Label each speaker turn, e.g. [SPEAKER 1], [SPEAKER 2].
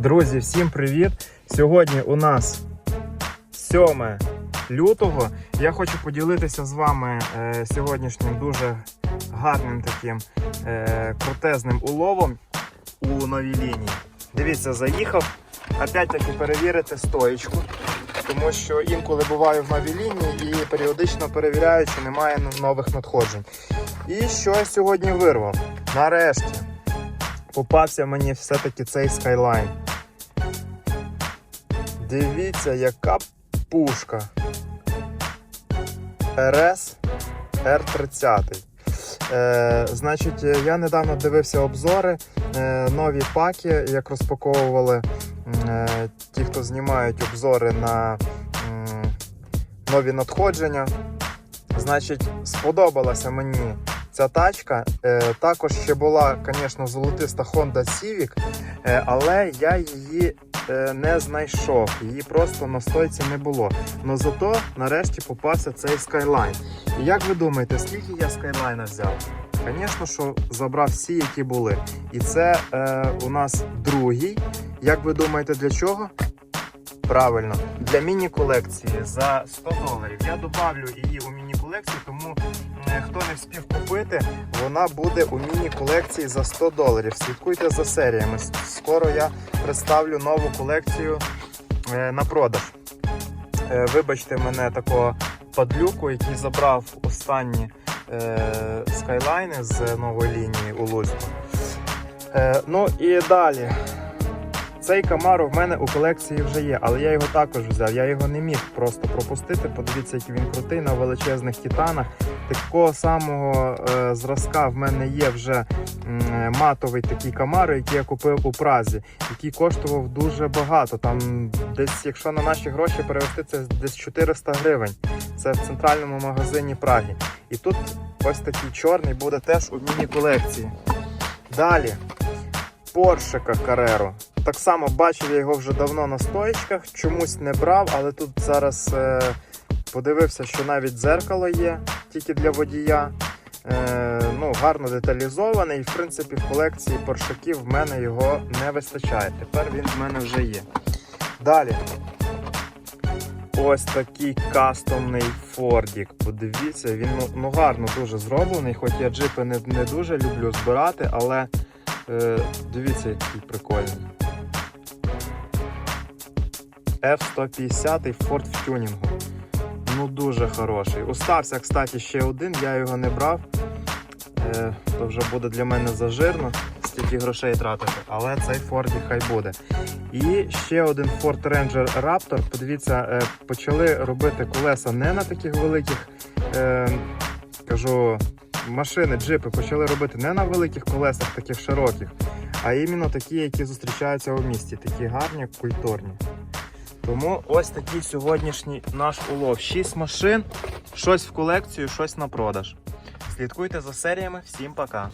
[SPEAKER 1] Друзі, всім привіт! Сьогодні у нас 7 лютого. Я хочу поділитися з вами е, сьогоднішнім дуже гарним таким е, крутезним уловом у новій лінії. Дивіться, заїхав. Опять-таки перевірити стоїчку, тому що інколи буваю в новій лінії і періодично перевіряю, чи немає нових надходжень. І що я сьогодні вирвав? Нарешті попався мені все-таки цей Skyline. Дивіться, яка пушка. РС Р-30. Е, значить, я недавно дивився обзори, е, нові паки, як розпаковували е, ті, хто знімають обзори на м, нові надходження. Значить, сподобалася мені ця тачка. Е, також ще була, звісно, золотиста Honda Civic, е, але я її е, не знайшов. Її просто на стойці не було. Но зато нарешті попався цей Skyline. І як ви думаєте, скільки я Skyline взяв? Звісно, що забрав всі, які були. І це е, у нас другий. Як ви думаєте, для чого? Правильно, для міні-колекції за 100 доларів. Я добавлю її у міні-колекцію, тому хто не встиг купити, вона буде у міні-колекції за 100 доларів. Слідкуйте за серіями. Скоро я представлю нову колекцію е, на продаж. Е, Вибачте мене такого падлюку, який забрав останні е, скайлайни з нової лінії у Луцьку. Ну і далі. Цей Camaro в мене у колекції вже є, але я його також взяв. Я його не міг просто пропустити. Подивіться, який він крутий на величезних титанах. Такого самого е, зразка в мене є вже е, матовий такий Camaro, який я купив у Празі, який коштував дуже багато. Там десь, якщо на наші гроші перевести, це десь 400 гривень. Це в центральному магазині Праги. І тут ось такий чорний буде теж у міні-колекції. Далі. Поршика Carrero. Так само бачив я його вже давно на стоїчках, чомусь не брав, але тут зараз е, подивився, що навіть дзеркало є тільки для водія. Е, ну, гарно деталізований. І В принципі, в колекції поршаків в мене його не вистачає. Тепер він в мене вже є. Далі. Ось такий кастомний Фордік. Подивіться, він ну, ну гарно дуже зроблений, хоч я джипи не, не дуже люблю збирати, але е, дивіться, який прикольний. F-150 Ford в тюнінгу. Ну дуже хороший. Остався, кстати, ще один, я його не брав. Е, то вже буде для мене зажирно, стільки грошей тратити, але цей Фордік хай буде. І ще один Ford Ranger Raptor. Подивіться, е, почали робити колеса не на таких великих, е, кажу, машини, джипи почали робити не на великих колесах, таких широких, а іменно такі, які зустрічаються у місті, такі гарні, культурні. Тому ось такий сьогоднішній наш улов. 6 машин, щось в колекцію, щось на продаж. Слідкуйте за серіями. Всім пока!